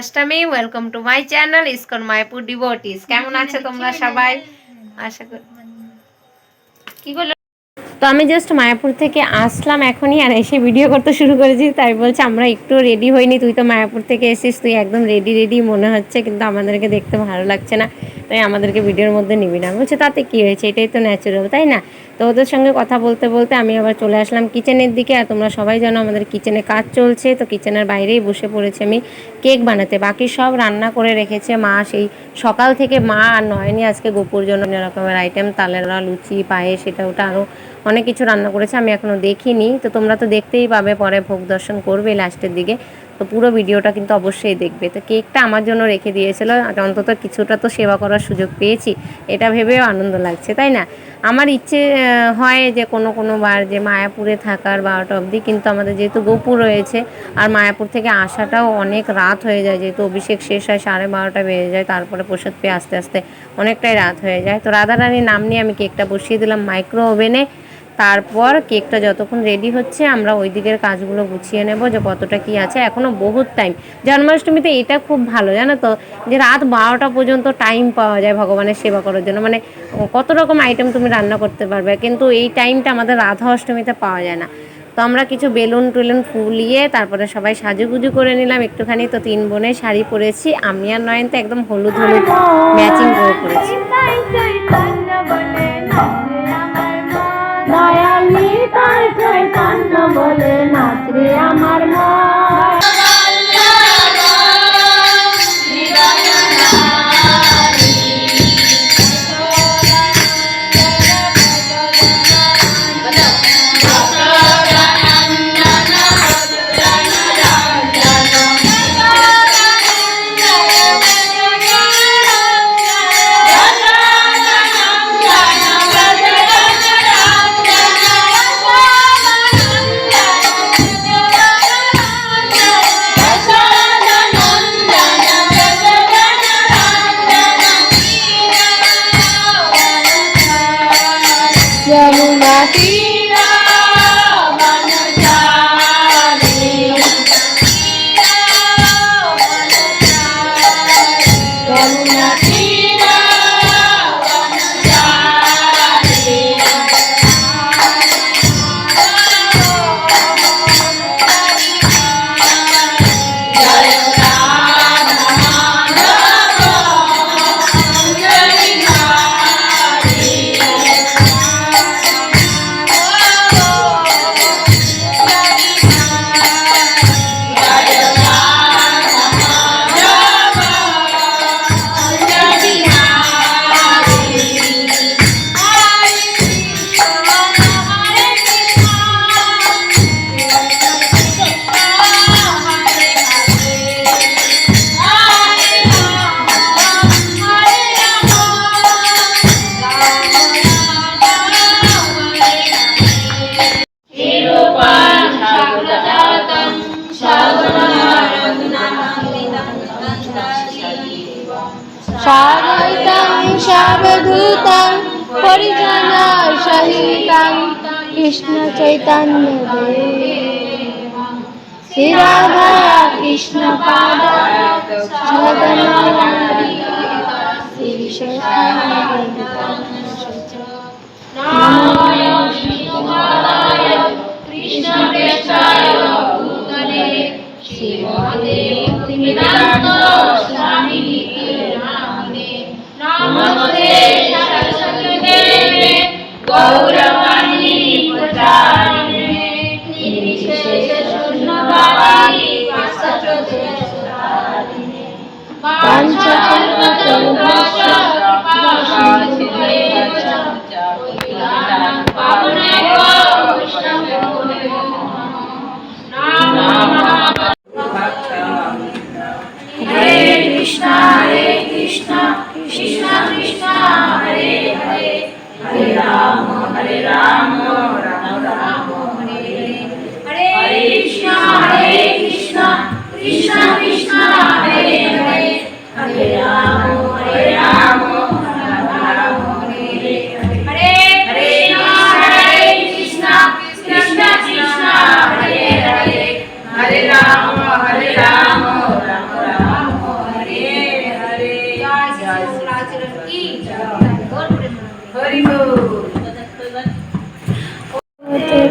Janmashtami welcome to my channel ISKCON Mayapur devotees কেমন আছে তোমরা সবাই? আশা করি কি বলো তো আমি জাস্ট মায়াপুর থেকে আসলাম এখনই আর এসে ভিডিও করতে শুরু করেছি। তাই বলছে, আমরা একটু রেডি হইনি। তুই তো মায়াপুর থেকে এসিস তুই একদম রেডি রেডি মনে হচ্ছে। কিন্তু আমাদেরকে দেখতে ভালো লাগছে না। তাই আমাদেরকে ভিডিওর মধ্যে নিবি না। বলছে, তাতে কী হয়েছে? এটাই তো ন্যাচারাল তাই না? তো ওদের সঙ্গে কথা বলতে বলতে আমি আবার চলে আসলাম কিচেনের দিকে। আর তোমরা সবাই জানো আমাদের কিচেনে কাজ চলছে। তো কিচেনের বাইরেই বসে পড়েছি আমি কেক বানাতে। বাকি সব রান্না করে রেখেছে মা। সেই সকাল থেকে মা আর নয়নি। আজকে গোপুর জন্য রকমের আইটেম তালেরা লুচি, পায়েস, এটা ওটা আরও অনেক কিছু রান্না করেছে, আমি এখনও দেখিনি। তো তোমরা তো দেখতেই পাবে, পরে ভোগ দর্শন করবে লাস্টের দিকে। তো পুরো ভিডিওটা কিন্তু অবশ্যই দেখবে। তো কেকটা আমার জন্য রেখে দিয়েছিল অন্তত কিছুটা তো সেবা করার সুযোগ পেয়েছি। এটা ভেবেও আনন্দ লাগছে, তাই না? আমার ইচ্ছে হয় যে কোনো কোনো বার যে মায়াপুরে থাকার বারোটা অবধি, কিন্তু আমাদের যেহেতু গোপুর রয়েছে, আর মায়াপুর থেকে আসাটাও অনেক রাত হয়ে যায়, যেহেতু অভিষেক শেষ হয়, সাড়ে বারোটা বেজে যায়, তারপরে প্রসাদ পেয়ে আস্তে আস্তে অনেকটাই রাত হয়ে যায়। তো রাধারানীর নাম নিয়ে আমি কেকটা বসিয়ে দিলাম মাইক্রো ওভেনে তারপর কেকটা যতক্ষণ রেডি হচ্ছে আমরা ওই দিকের কাজগুলো গুছিয়ে নেব যে কতটা কি আছে এখনও বহুত টাইম জন্মাষ্টমীতে এটা খুব ভালো জানো তো যে রাত বারোটা পর্যন্ত টাইম পাওয়া যায় ভগবানের সেবা করার জন্য মানে কত রকম আইটেম তুমি রান্না করতে পারবে কিন্তু এই টাইমটা আমাদের রাধা অষ্টমীতে পাওয়া যায় না তো আমরা কিছু বেলুন টেলুন ফুলিয়ে তারপরে সবাই সাজুগুজু করে নিলাম একটুখানি তো তিন বোনের শাড়ি পরেছি আমি আর নয়ন তো একদম হলুদ হলুদ ম্যাচিং করে পরেছি দয়ালি তাই চৈতন্য বলে নাচরে আমার মন ভূতাং পরিজনা সহিতাং কৃষ্ণ চৈতন্য শ্রীরাধা কৃষ্ণ পাদা কৃষ্ণ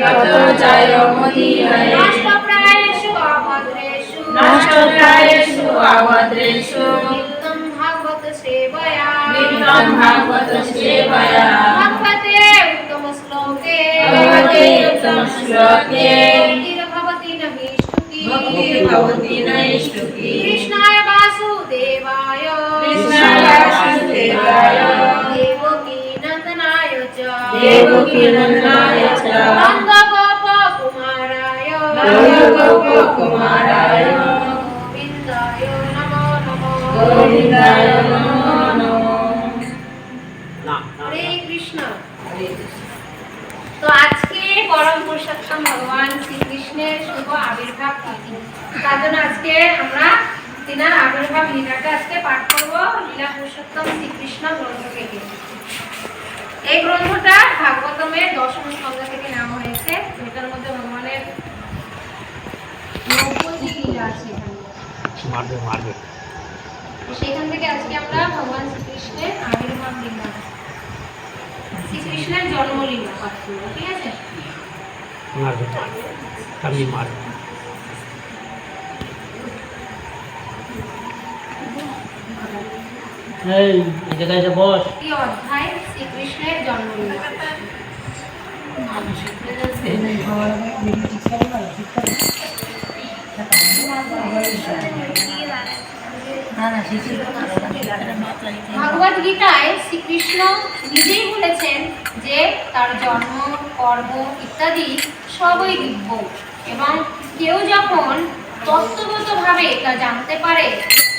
ততো জয়মুদীরয়ে ততো জয়মুদীরয়ে নষ্টপ্রায়েষু অভদ্রেষু নষ্টপ্রায়েষু অভদ্রেষু নিত্যং ভাগবত সেবয়া নিত্যং ভাগবত সেবয়া ভগবতে উত্তম শ্লোকে ভগবতে উত্তম শ্লোকে ভগবতী নহিষ্টুকি ভক্তির্ভবতি নৈষ্ঠুকি কৃষ্ণায় পরম পুরুষোত্তম ভগবান শ্রীকৃষ্ণের শুভ আবির্ভাব তিথি তার জন্য আজকে আমরা তিনার আবির্ভাব লীলাটা আজকে পাঠ করব লীলা পুরুষোত্তম শ্রীকৃষ্ণ গ্রন্থ থেকে। এই গ্রন্থটা ভাগবতমের দশম স্কন্ধ থেকে নেওয়া হয়েছে। এটার মধ্যে ভগবানের নব্বইটি লীলা আছে এখানে। মারবে মারবে। তো সেখান থেকে আজকে আমরা ভগবান শ্রীকৃষ্ণের আবির্ভাব লীলা শ্রীকৃষ্ণের জন্মলীলা পাঠ করব ঠিক আছে? মারবে মারবে আমি মারবে। এই এই জায়গায় এসে বস। এই অধ্যায় শ্রীকৃষ্ণের জন্মলীলা ভগবত গীতায় শ্রীকৃষ্ণ নিজেই বলেছেন যে তার জন্ম কর্ম ইত্যাদি সবই দিব্য এবং কেউ যখন তত্ত্বগতভাবে তা জানতে পারে,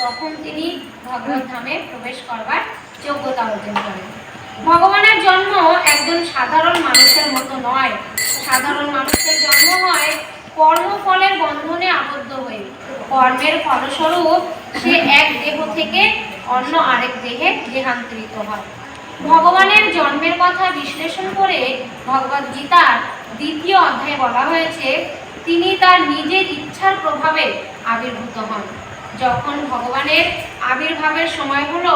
তখন তিনি ভগবত ধামে প্রবেশ করবার যোগ্যতা অর্জন করেন। ভগবানের জন্ম একজন সাধারণ মানুষের মতো নয়। সাধারণ মানুষের জন্ম হয় কর্মফলের বন্ধনে আবদ্ধ হয়ে। কর্মের ফলস্বরূপ সে এক দেহ থেকে অন্য আরেক দেহে দেহান্তরিত হয়। ভগবানের জন্মের কথা বিশ্লেষণ করে ভগবদ গীতার দ্বিতীয় অধ্যায়ে বলা হয়েছে, তিনি তার নিজের ইচ্ছার প্রভাবে আবির্ভূত হন। যখন ভগবানের আবির্ভাবের সময় হলো,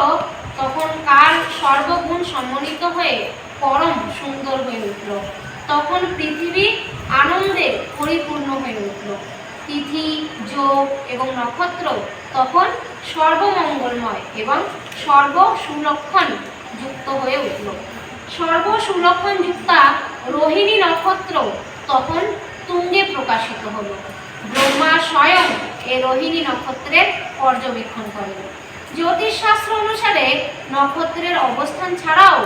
তখন কাল সর্বগুণ সম্মনিত হয়ে পরম সুন্দর হয়ে উঠল। তখন পৃথিবী আনন্দে পরিপূর্ণ হয়ে উঠল। তিথি, যোগ এবং নক্ষত্র তখন সর্বমঙ্গলময় এবং সর্ব সুলক্ষণ যুক্ত হয়ে উঠল। সর্ব সুলক্ষণ যুক্তা রোহিণী নক্ষত্র তখন তুঙ্গে প্রকাশিত হলো। ব্রহ্মা স্বয়ং এ রোহিণী নক্ষত্রের পর্যবেক্ষণ করেন। জ্যোতিষশাস্ত্র অনুসারে নক্ষত্রের অবস্থান ছাড়াও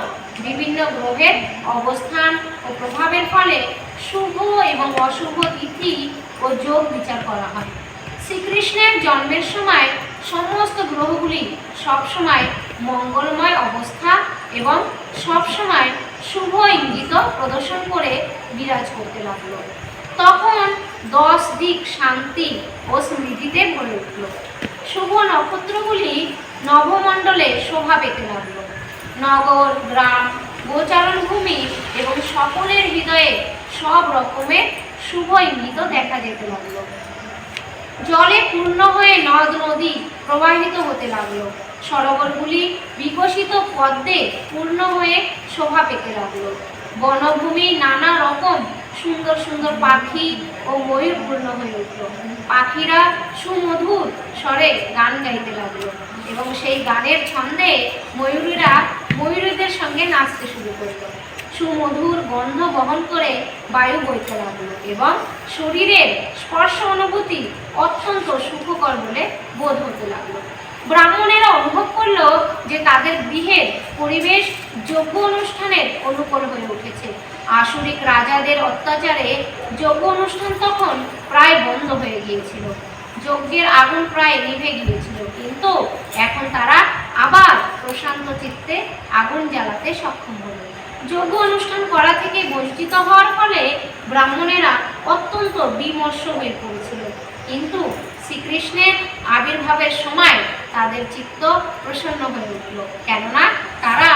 বিভিন্ন গ্রহের অবস্থান ও প্রভাবের ফলে শুভ এবং অশুভ তিথি ও যোগ বিচার করা হয়। শ্রীকৃষ্ণের জন্মের সময় সমস্ত গ্রহগুলি সবসময় মঙ্গলময় অবস্থা এবং সবসময় শুভ ইঙ্গিত প্রদর্শন করে বিরাজ করতে লাগল। তখন দশ দিক শান্তি ও স্মৃতিতে ভরে উঠল। শুভ নক্ষত্রগুলি নবমণ্ডলে শোভা পেতে লাগল। নগর, গ্রাম গোচারণ ভূমি এবং সকলের হৃদয়ে সব রকমের শুভ ইঙ্গিত দেখা যেতে লাগল। জলে পূর্ণ হয়ে নদ নদী প্রবাহিত হতে লাগল। সরোবরগুলি বিকশিত পদ্মে পূর্ণ হয়ে শোভা পেতে লাগল। বনভূমি নানা রকম সুন্দর সুন্দর পাখি ও ময়ূর পূর্ণ হয়ে উঠল। পাখিরা সুমধুর স্বরে গান গাইতে লাগল এবং সেই গানের ছন্দে ময়ূরীরা ময়ূরীদের সঙ্গে নাচতে শুরু করল। সুমধুর গন্ধ বহন করে বায়ু বইতে লাগল এবং শরীরের স্পর্শ অনুভূতি অত্যন্ত সুখকর বলে বোধ হতে লাগল। ব্রাহ্মণেরা অনুভব করল যে তাদের গৃহের পরিবেশ যজ্ঞ অনুষ্ঠানের অনুকূল হয়ে উঠেছে। আসরিক রাজাদের অত্যাচারে যজ্ঞ অনুষ্ঠান তখন প্রায় বন্ধ হয়ে গিয়েছিল। যজ্ঞের আগুন প্রায় নিভে গিয়েছিল, কিন্তু এখন তারা আবার প্রশান্ত চিত্তে আগুন জ্বালাতে সক্ষম হলো। যজ্ঞ অনুষ্ঠান করা থেকে বঞ্চিত হওয়ার ফলে ব্রাহ্মণেরা অত্যন্ত বিমর্ষ হয়ে পড়েছিল। কিন্তু শ্রীকৃষ্ণের আবির্ভাবের সময় তাদের চিত্ত প্রসন্ন হয়ে উঠল। কেননা তারা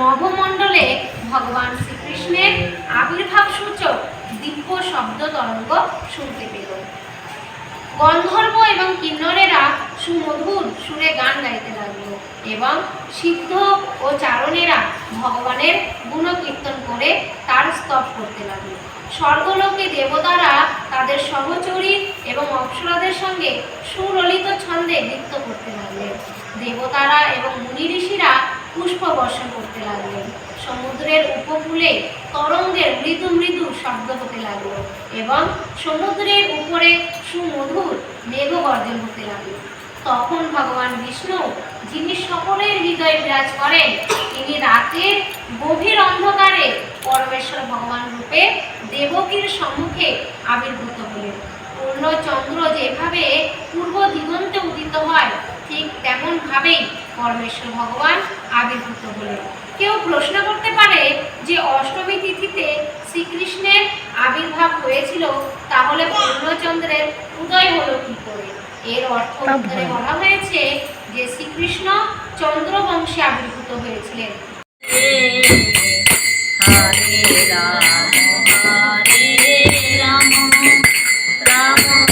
নভমণ্ডলে ভগবান শ্রীকৃষ্ণের আবির্ভাব সূচক দিব্য শব্দ তরঙ্গ শুনতে পেল। গন্ধর্ব এবং কিন্নরেরা সুমধুর সুরে গান গাইতে লাগল এবং সিদ্ধ ও চারণেরা ভগবানের গুণকীর্তন করে তার স্তব করতে লাগল। স্বর্গলোকে দেবতারা তাদের সহচরী এবং অপ্সরাদের সঙ্গে সুললিত ছন্দে নৃত্য করতে লাগলেন। দেবতারা এবং মুনি ঋষিরা পুষ্প বর্ষণ করতে লাগলেন। সমুদ্রের উপকূলে তরঙ্গের মৃদু মৃদু শব্দ হতে লাগল এবং সমুদ্রের উপরে সুমধুর মেঘ গর্জন হতে লাগল। তখন ভগবান বিষ্ণু, যিনি সকলের হৃদয়ে বিরাজ করেন, তিনি রাতের গভীর অন্ধকারে পরমেশ্বর ভগবান রূপে দেবকীর সম্মুখে আবির্ভূত হলেন। পূর্ণচন্দ্র যেভাবে পূর্ব দিগন্তে উদিত হয়, ঠিক তেমন ভাবেই পরমেশ্বর ভগবান আবির্ভূত হলেন। কেউ প্রশ্ন করতে পারে যে অষ্টমী তিথিতে শ্রীকৃষ্ণের আবির্ভাব হয়েছিল তাহলে পূর্ণচন্দ্রের উদয় হলো কি করে? এর অর্থ উত্তরে বলা হয়েছে যে শ্রীকৃষ্ণ চন্দ্রবংশে আবির্ভূত হয়েছিলেন। হরে রাম হরে রাম রাম রাম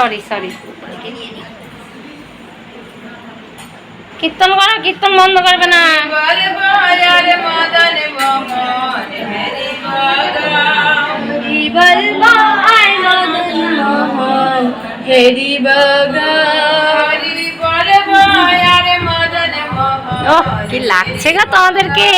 সরি সরি কীর্তন করো কীর্তন বন্ধ করবে না। কি লাগছে গা তোমাদেরকে।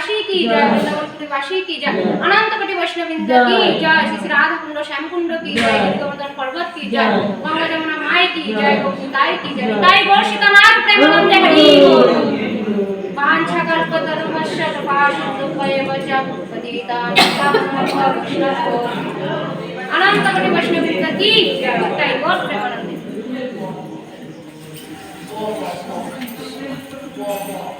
वासी की जय वृंदावन वासी की जय अनंत कोटि वैष्णविंद की जय श्री राधा कुंड श्याम कुंड की जय गोवर्धन पर्वत की जय गंगा जमुना माई की जय गोपिताई की जय ताई गोषिता नाथ प्रेम नंद हरि पांचकल्पतरुमश्च अनंत कोटि वैष्णविंद की जय ताई गोष प्रेमानंद Oh,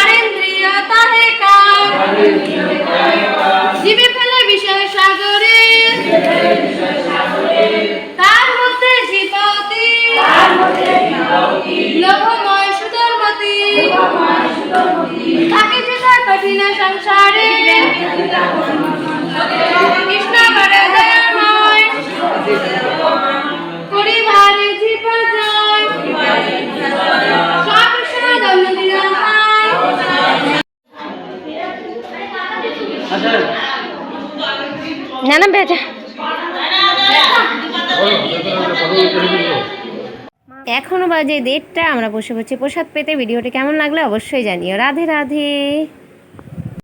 বাজে ডেটটা আমরা বসে বসে প্রসাদ পেতে ভিডিওটা কেমন লাগলে অবশ্যই জানিও। রাধে রাধে।